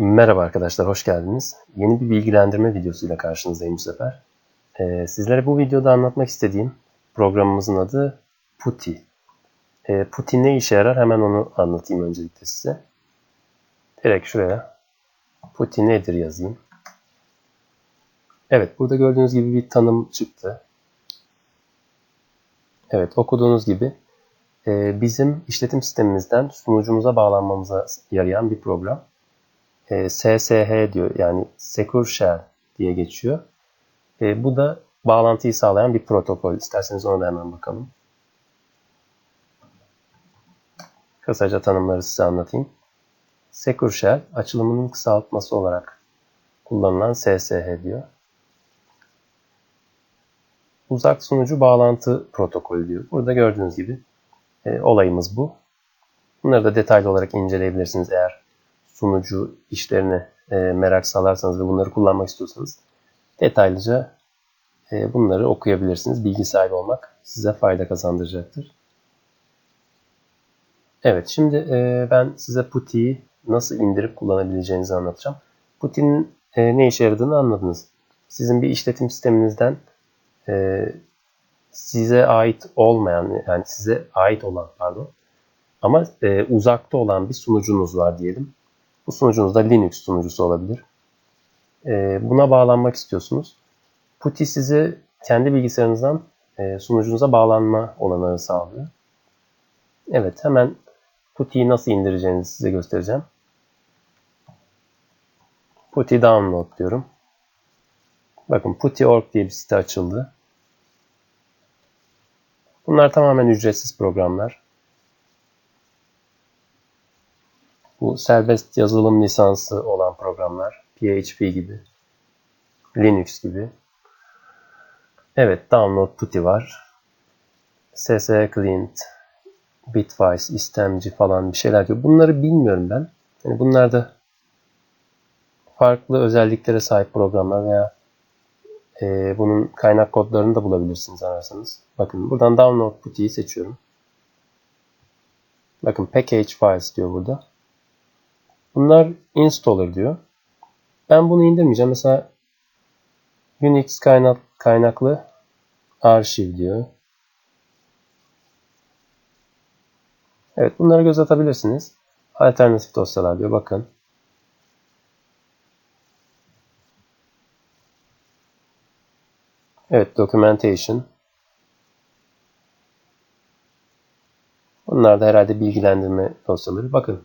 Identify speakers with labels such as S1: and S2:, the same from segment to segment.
S1: Merhaba arkadaşlar, hoş geldiniz. Yeni bir bilgilendirme videosuyla karşınızdayım bu sefer. Ee, sizlere bu videoda anlatmak istediğim programımızın adı PuTTY. Ee, PuTTY ne işe yarar hemen onu anlatayım öncelikle size. Direkt şuraya PuTTY nedir yazayım. Evet, burada gördüğünüz gibi bir tanım çıktı. Evet, okuduğunuz gibi e, bizim işletim sistemimizden sunucumuza bağlanmamıza yarayan bir program e, SSH diyor. Yani Secure Shell diye geçiyor. E, bu da bağlantıyı sağlayan bir protokol. İsterseniz ona da hemen bakalım. Kısaca tanımları size anlatayım. Secure Shell açılımının kısaltması olarak kullanılan SSH diyor. Uzak sunucu bağlantı protokolü diyor. Burada gördüğünüz gibi e, olayımız bu. Bunları da detaylı olarak inceleyebilirsiniz eğer sunucu işlerine e, merak salarsanız ve bunları kullanmak istiyorsanız detaylıca e, bunları okuyabilirsiniz. Bilgi sahibi olmak size fayda kazandıracaktır. Evet şimdi e, ben size PuTTY'yi nasıl indirip kullanabileceğinizi anlatacağım. PuTTY'nin e, ne işe yaradığını anladınız. Sizin bir işletim sisteminizden e, size ait olmayan yani size ait olan pardon ama e, uzakta olan bir sunucunuz var diyelim. Bu sunucunuz da Linux sunucusu olabilir. E, buna bağlanmak istiyorsunuz. PuTTY size kendi bilgisayarınızdan e, sunucunuza bağlanma olanağı sağlıyor. Evet hemen PuTTY'yi nasıl indireceğinizi size göstereceğim. PuTTY download diyorum. Bakın PuTTY.org diye bir site açıldı. Bunlar tamamen ücretsiz programlar. Bu serbest yazılım lisansı olan programlar. PHP gibi. Linux gibi. Evet, Download Putty var. SS Client, Bitwise, istemci falan bir şeyler diyor. Bunları bilmiyorum ben. Yani bunlar da farklı özelliklere sahip programlar veya e, bunun kaynak kodlarını da bulabilirsiniz ararsanız. Bakın buradan Download Putty'yi seçiyorum. Bakın Package Files diyor burada. Bunlar installer diyor. Ben bunu indirmeyeceğim. Mesela Unix kaynak, kaynaklı arşiv diyor. Evet bunlara göz atabilirsiniz. Alternatif dosyalar diyor. Bakın. Evet documentation. Bunlar da herhalde bilgilendirme dosyaları. Bakın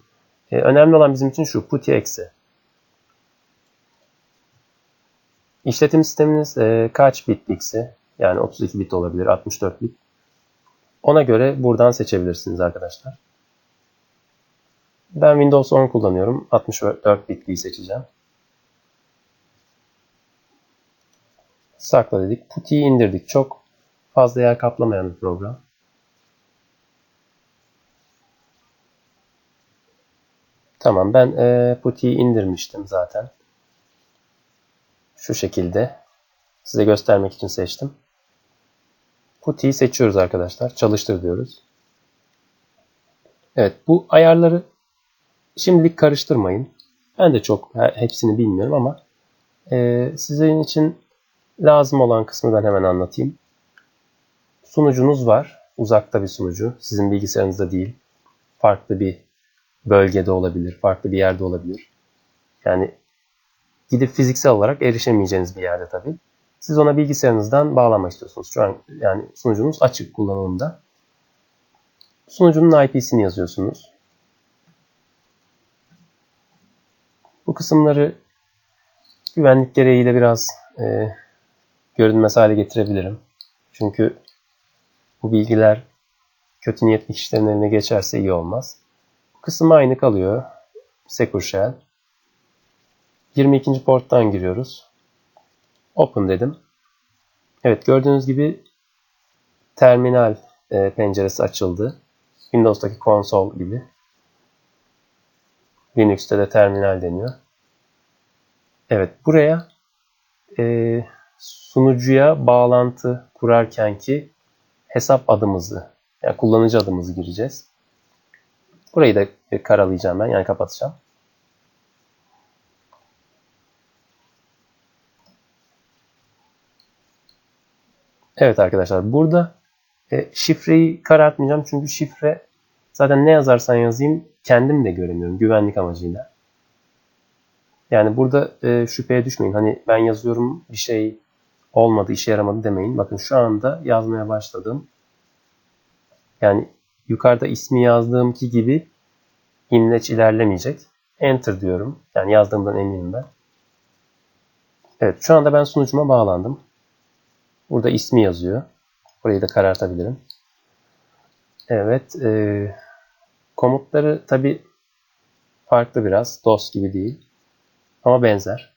S1: e, önemli olan bizim için şu PuTTY eksi. İşletim sisteminiz e, kaç bitlikse yani 32 bit olabilir, 64 bit. Ona göre buradan seçebilirsiniz arkadaşlar. Ben Windows 10 kullanıyorum. 64 bitliği seçeceğim. Sakla dedik. PuTTY'yi indirdik. Çok fazla yer kaplamayan bir program. Tamam ben e, PuTTY'yi indirmiştim zaten. Şu şekilde. Size göstermek için seçtim. PuTTY'yi seçiyoruz arkadaşlar. Çalıştır diyoruz. Evet bu ayarları şimdilik karıştırmayın. Ben de çok hepsini bilmiyorum ama e, sizin için lazım olan kısmı ben hemen anlatayım. Sunucunuz var. Uzakta bir sunucu. Sizin bilgisayarınızda değil. Farklı bir bölgede olabilir, farklı bir yerde olabilir. Yani gidip fiziksel olarak erişemeyeceğiniz bir yerde tabii. Siz ona bilgisayarınızdan bağlanmak istiyorsunuz. Şu an yani sunucunuz açık kullanımında. Sunucunun IP'sini yazıyorsunuz. Bu kısımları güvenlik gereğiyle biraz e, görünmez hale getirebilirim. Çünkü bu bilgiler kötü niyetli kişilerin eline geçerse iyi olmaz kısım aynı kalıyor. Secure Shell. 22. porttan giriyoruz. Open dedim. Evet gördüğünüz gibi terminal e, penceresi açıldı. Windows'taki konsol gibi. Linux'te de terminal deniyor. Evet buraya e, sunucuya bağlantı kurarken ki hesap adımızı yani kullanıcı adımızı gireceğiz. Burayı da karalayacağım ben. Yani kapatacağım. Evet arkadaşlar burada e, şifreyi karartmayacağım. Çünkü şifre zaten ne yazarsan yazayım kendim de göremiyorum güvenlik amacıyla. Yani burada e, şüpheye düşmeyin. Hani ben yazıyorum bir şey olmadı, işe yaramadı demeyin. Bakın şu anda yazmaya başladım. Yani yukarıda ismi yazdığımki gibi inleç ilerlemeyecek. Enter diyorum. Yani yazdığımdan eminim ben. Evet şu anda ben sunucuma bağlandım. Burada ismi yazıyor. Burayı da karartabilirim. Evet. E, komutları tabi farklı biraz. DOS gibi değil. Ama benzer.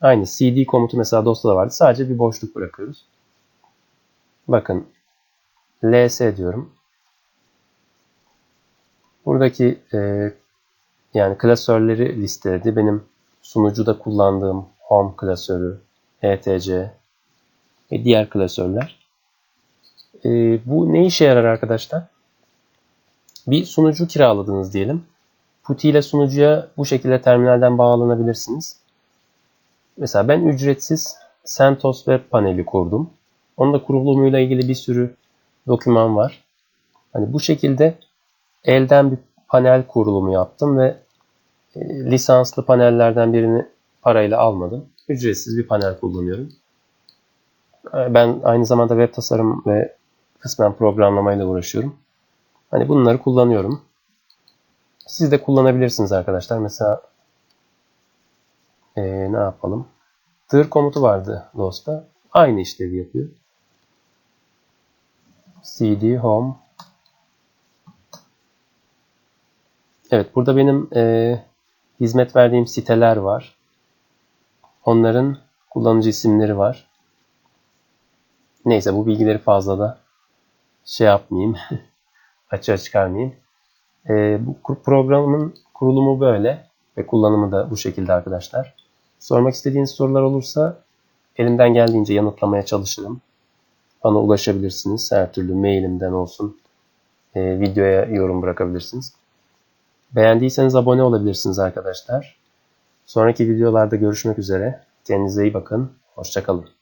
S1: Aynı cd komutu mesela DOS'ta da vardı. Sadece bir boşluk bırakıyoruz. Bakın ls diyorum. Buradaki e, yani klasörleri listeledi. Benim sunucuda kullandığım home klasörü, etc ve diğer klasörler. E, bu ne işe yarar arkadaşlar? Bir sunucu kiraladınız diyelim. PuTTY ile sunucuya bu şekilde terminalden bağlanabilirsiniz. Mesela ben ücretsiz CentOS web paneli kurdum. Onun da kurulumuyla ilgili bir sürü doküman var. Hani bu şekilde elden bir panel kurulumu yaptım ve e, lisanslı panellerden birini parayla almadım. Ücretsiz bir panel kullanıyorum. E, ben aynı zamanda web tasarım ve kısmen programlamayla uğraşıyorum. Hani bunları kullanıyorum. Siz de kullanabilirsiniz arkadaşlar. Mesela ee, ne yapalım? Tır komutu vardı DOS'ta. Aynı işlevi yapıyor. Cd home Evet burada benim e, hizmet verdiğim siteler var. Onların kullanıcı isimleri var. Neyse bu bilgileri fazla da şey yapmayayım. açığa çıkarmayayım. E, bu programın kurulumu böyle ve kullanımı da bu şekilde arkadaşlar. Sormak istediğiniz sorular olursa elimden geldiğince yanıtlamaya çalışırım. Bana ulaşabilirsiniz. Her türlü mailimden olsun. E, videoya yorum bırakabilirsiniz. Beğendiyseniz abone olabilirsiniz arkadaşlar. Sonraki videolarda görüşmek üzere. Kendinize iyi bakın. Hoşçakalın.